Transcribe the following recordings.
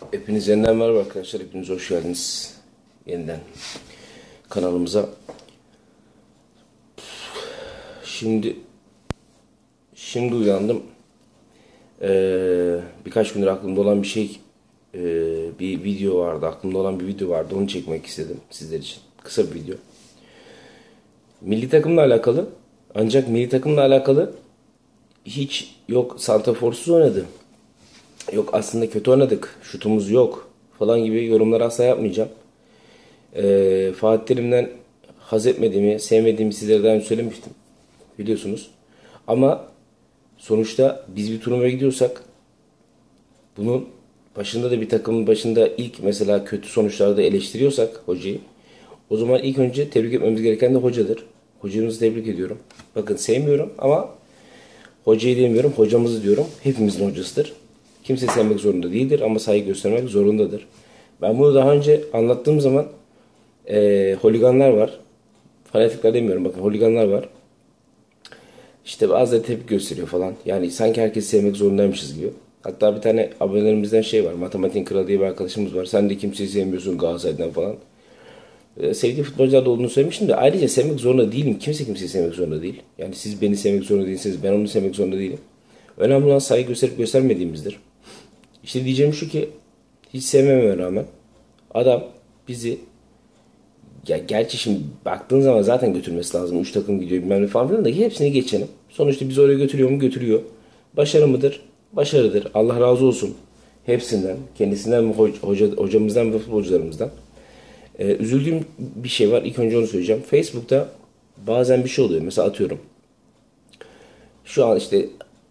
Hepiniz yeniden merhaba arkadaşlar. Hepiniz hoş geldiniz. Yeniden kanalımıza. Şimdi şimdi uyandım. Ee, birkaç gündür aklımda olan bir şey ee, bir video vardı. Aklımda olan bir video vardı. Onu çekmek istedim sizler için. Kısa bir video. Milli takımla alakalı. Ancak milli takımla alakalı hiç yok santraforsuz oynadı. Yok aslında kötü oynadık. Şutumuz yok falan gibi yorumlar asla yapmayacağım. Ee, Fatih Terim'den haz etmediğimi, sevmediğimi sizlere daha önce söylemiştim. Biliyorsunuz. Ama sonuçta biz bir turnuvaya gidiyorsak bunun başında da bir takımın başında ilk mesela kötü sonuçlarda eleştiriyorsak hocayı o zaman ilk önce tebrik etmemiz gereken de hocadır. Hocamızı tebrik ediyorum. Bakın sevmiyorum ama hocayı demiyorum, hocamızı diyorum. Hepimizin hocasıdır. Kimse sevmek zorunda değildir ama saygı göstermek zorundadır. Ben bunu daha önce anlattığım zaman e, holiganlar var. Fanatikler demiyorum bakın holiganlar var. İşte bazıları tepki gösteriyor falan. Yani sanki herkes sevmek zorundaymışız gibi. Hatta bir tane abonelerimizden şey var. Matematiğin kralı diye bir arkadaşımız var. Sen de kimseyi sevmiyorsun Galatasaray'dan falan. Ee, sevdiği futbolcular da olduğunu söylemiştim de ayrıca sevmek zorunda değilim. Kimse kimseyi sevmek zorunda değil. Yani siz beni sevmek zorunda değilsiniz. Ben onu sevmek zorunda değilim. Önemli olan saygı gösterip göstermediğimizdir. İşte diyeceğim şu ki hiç sevmememe rağmen adam bizi ya gerçi şimdi baktığın zaman zaten götürmesi lazım. Üç takım gidiyor bilmem ne falan filan da hepsini geçelim. Sonuçta bizi oraya götürüyor mu? Götürüyor. Başarı mıdır? Başarıdır. Allah razı olsun. Hepsinden. Kendisinden hoca, hocamızdan ve futbolcularımızdan. Ee, üzüldüğüm bir şey var. İlk önce onu söyleyeceğim. Facebook'ta bazen bir şey oluyor. Mesela atıyorum. Şu an işte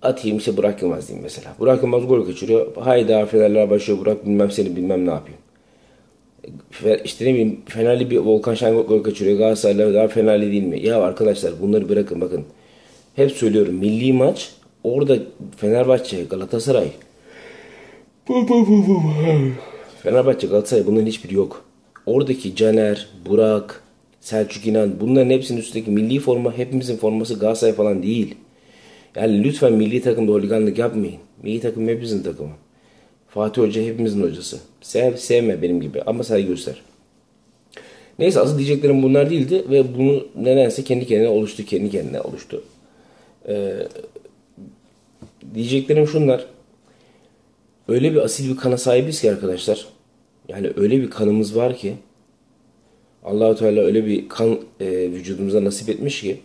atayım işte Burak Yılmaz diyeyim mesela. Burak Yılmaz gol kaçırıyor. Hayda Fenerler başlıyor Burak bilmem seni bilmem ne yapayım. İşte ne bileyim Fenerli bir Volkan Şengol gol kaçırıyor. Galatasaraylar daha Fenerli değil mi? Ya arkadaşlar bunları bırakın bakın. Hep söylüyorum milli maç orada Fenerbahçe, Galatasaray Fenerbahçe, Galatasaray bunların hiçbiri yok. Oradaki Caner, Burak, Selçuk İnan bunların hepsinin üstündeki milli forma hepimizin forması Galatasaray falan değil. Yani lütfen milli takımda holiganlık yapmayın. Milli takım hepimizin takımı. Fatih Hoca hepimizin hocası. Sev, sevme benim gibi ama saygı göster. Neyse asıl diyeceklerim bunlar değildi ve bunu nedense kendi kendine oluştu, kendi kendine oluştu. Ee, diyeceklerim şunlar. Öyle bir asil bir kana sahibiz ki arkadaşlar. Yani öyle bir kanımız var ki Allahu Teala öyle bir kan e, vücudumuza nasip etmiş ki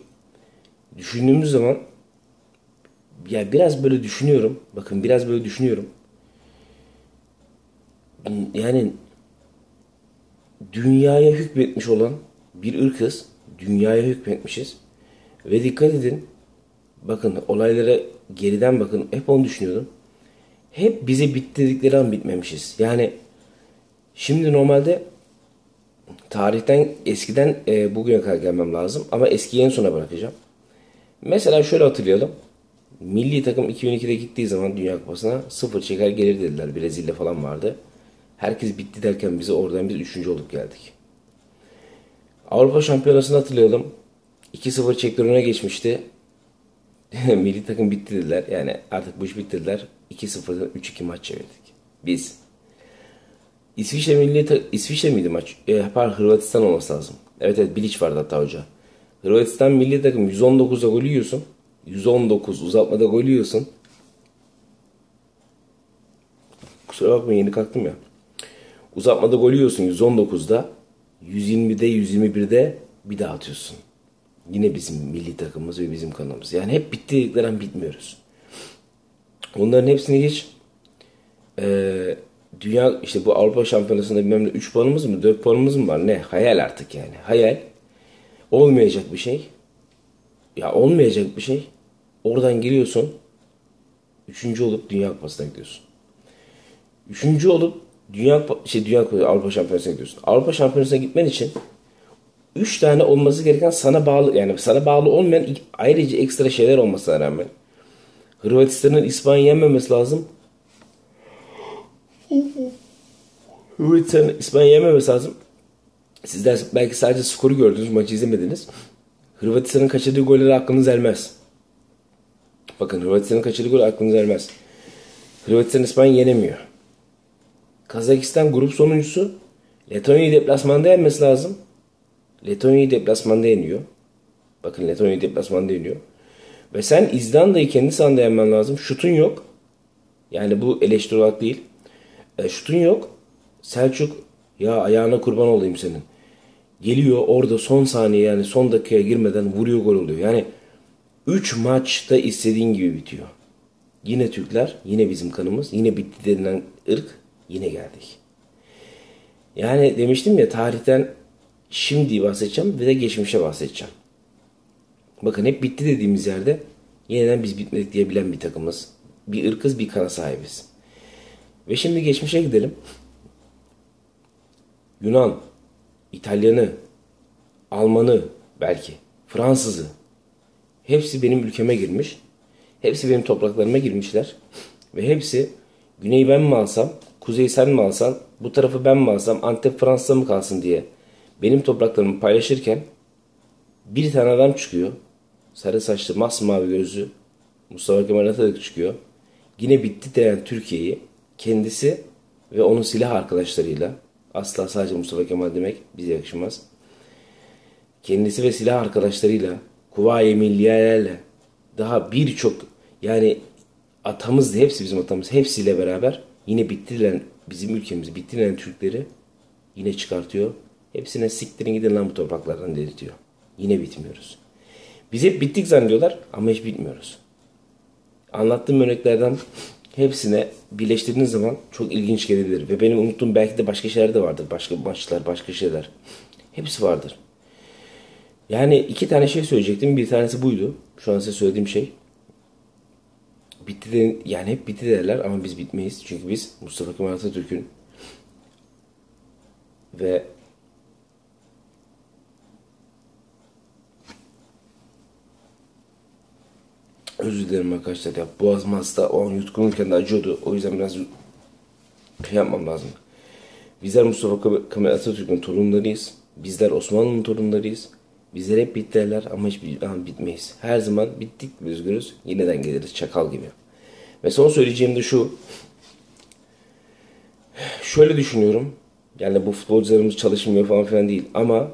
düşündüğümüz zaman ya biraz böyle düşünüyorum. Bakın biraz böyle düşünüyorum. Yani dünyaya hükmetmiş olan bir ırkız. Dünyaya hükmetmişiz. Ve dikkat edin. Bakın olaylara geriden bakın. Hep onu düşünüyordum. Hep bize bitti an bitmemişiz. Yani şimdi normalde tarihten eskiden e, bugüne kadar gelmem lazım. Ama eskiyi en sona bırakacağım. Mesela şöyle hatırlayalım. Milli takım 2002'de gittiği zaman Dünya Kupası'na sıfır çeker gelir dediler. Brezilya falan vardı. Herkes bitti derken bize oradan biz üçüncü olup geldik. Avrupa Şampiyonası'nı hatırlayalım. 2-0 çekler öne geçmişti. Milli takım bitti dediler. Yani artık bu iş bitti dediler. 2-0'dan 3-2 maç çevirdik. Biz. İsviçre milli İsviçre miydi maç? E, pardon Hırvatistan olması lazım. Evet evet Bilic vardı hatta hoca. Hırvatistan milli takım 119'da gol yiyorsun. 119 uzatmada gol yiyorsun. Kusura bakmayın yeni kalktım ya. Uzatmada gol yiyorsun 119'da. 120'de 121'de bir daha atıyorsun. Yine bizim milli takımımız ve bizim kanalımız. Yani hep bittikleri bitmiyoruz. Onların hepsini geç. Ee, dünya işte bu Avrupa Şampiyonası'nda bilmem ne 3 puanımız mı 4 puanımız mı var ne? Hayal artık yani. Hayal. Olmayacak bir şey. Ya olmayacak bir şey. Oradan geliyorsun. Üçüncü olup Dünya Kupası'na gidiyorsun. Üçüncü olup Dünya şey Dünya Kupası Avrupa Şampiyonası'na gidiyorsun. Avrupa Şampiyonası'na gitmen için üç tane olması gereken sana bağlı yani sana bağlı olmayan ayrıca ekstra şeyler olmasına rağmen Hırvatistan'ın İspanya yenmemesi lazım. Hırvatistan'ın İspanya yenmemesi lazım. Sizler belki sadece skoru gördünüz, maçı izlemediniz. Hırvatistan'ın kaçırdığı golleri aklınız ermez. Bakın Hırvatistan'ın kaçırdığı gol aklınız ermez. Hırvatistan İspanya yenemiyor. Kazakistan grup sonuncusu. Letonya'yı deplasmanda yenmesi lazım. Letonya'yı deplasmanda yeniyor. Bakın Letonya'yı deplasmanda yeniyor. Ve sen İzlanda'yı kendi sahanda yenmen lazım. Şutun yok. Yani bu eleştiri olarak değil. E, şutun yok. Selçuk ya ayağına kurban olayım senin. Geliyor orada son saniye yani son dakikaya girmeden vuruyor gol oluyor. Yani 3 maçta istediğin gibi bitiyor. Yine Türkler, yine bizim kanımız, yine bitti denilen ırk yine geldik. Yani demiştim ya tarihten şimdi bahsedeceğim ve de geçmişe bahsedeceğim. Bakın hep bitti dediğimiz yerde yeniden biz bitmedik diyebilen bir takımız. Bir ırkız bir kana sahibiz. Ve şimdi geçmişe gidelim. Yunan, İtalyanı, Almanı belki, Fransızı. Hepsi benim ülkeme girmiş. Hepsi benim topraklarıma girmişler. Ve hepsi güneyi ben mi alsam, kuzeyi sen mi alsan, bu tarafı ben mi alsam, Antep Fransa'da mı kalsın diye benim topraklarımı paylaşırken bir tane adam çıkıyor. Sarı saçlı, masmavi gözlü Mustafa Kemal Atatürk çıkıyor. Yine bitti diyen Türkiye'yi kendisi ve onun silah arkadaşlarıyla asla sadece Mustafa Kemal demek bize yakışmaz. Kendisi ve silah arkadaşlarıyla Kuvayi Milliyelerle daha birçok yani atamız hepsi bizim atamız hepsiyle beraber yine bittiren bizim ülkemizi bittiren Türkleri yine çıkartıyor. Hepsine siktirin gidin lan bu topraklardan dedirtiyor. Yine bitmiyoruz. Biz hep bittik zannediyorlar ama hiç bitmiyoruz. Anlattığım örneklerden hepsine birleştirdiğiniz zaman çok ilginç gelebilir. Ve benim unuttuğum belki de başka şeyler de vardır. Başka maçlar, başka şeyler. Hepsi vardır. Yani iki tane şey söyleyecektim. Bir tanesi buydu. Şu an size söylediğim şey. Bitti de, yani hep bitti derler ama biz bitmeyiz. Çünkü biz Mustafa Kemal Atatürk'ün ve Özür dilerim arkadaşlar ya. Boğazım hasta. O an yutkunurken de acıyordu. O yüzden biraz şey yapmam lazım. Bizler Mustafa Kemal Atatürk'ün torunlarıyız. Bizler Osmanlı'nın torunlarıyız. Bizler hep bittiler ama zaman bitmeyiz. Her zaman bittik üzgünüz. Yineden geliriz çakal gibi. Ve son söyleyeceğim de şu. Şöyle düşünüyorum. Yani bu futbolcularımız çalışmıyor falan filan değil. Ama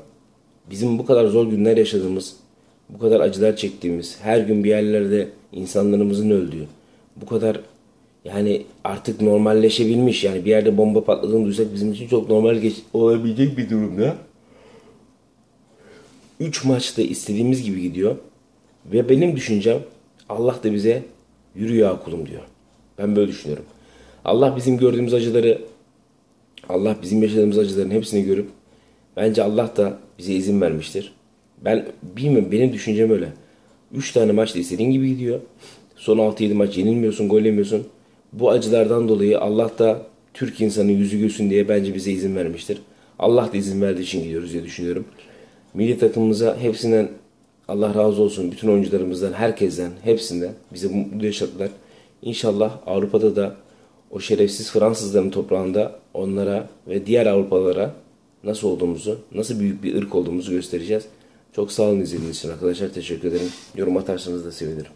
bizim bu kadar zor günler yaşadığımız, bu kadar acılar çektiğimiz, her gün bir yerlerde insanlarımızın öldüğü, bu kadar yani artık normalleşebilmiş yani bir yerde bomba patladığını duysak bizim için çok normal geç olabilecek bir durumda. 3 maçta istediğimiz gibi gidiyor. Ve benim düşüncem Allah da bize yürü ya kulum diyor. Ben böyle düşünüyorum. Allah bizim gördüğümüz acıları Allah bizim yaşadığımız acıların hepsini görüp bence Allah da bize izin vermiştir. Ben bilmiyorum benim düşüncem öyle. 3 tane maçta istediğin gibi gidiyor. Son 6-7 maç yenilmiyorsun, gol yemiyorsun. Bu acılardan dolayı Allah da Türk insanı yüzü gülsün diye bence bize izin vermiştir. Allah da izin verdiği için gidiyoruz diye düşünüyorum. Milli takımımıza hepsinden Allah razı olsun. Bütün oyuncularımızdan, herkesten, hepsinden bize mutlu yaşattılar. İnşallah Avrupa'da da o şerefsiz Fransızların toprağında onlara ve diğer Avrupalılara nasıl olduğumuzu, nasıl büyük bir ırk olduğumuzu göstereceğiz. Çok sağ olun izlediğiniz için arkadaşlar. Teşekkür ederim. Yorum atarsanız da sevinirim.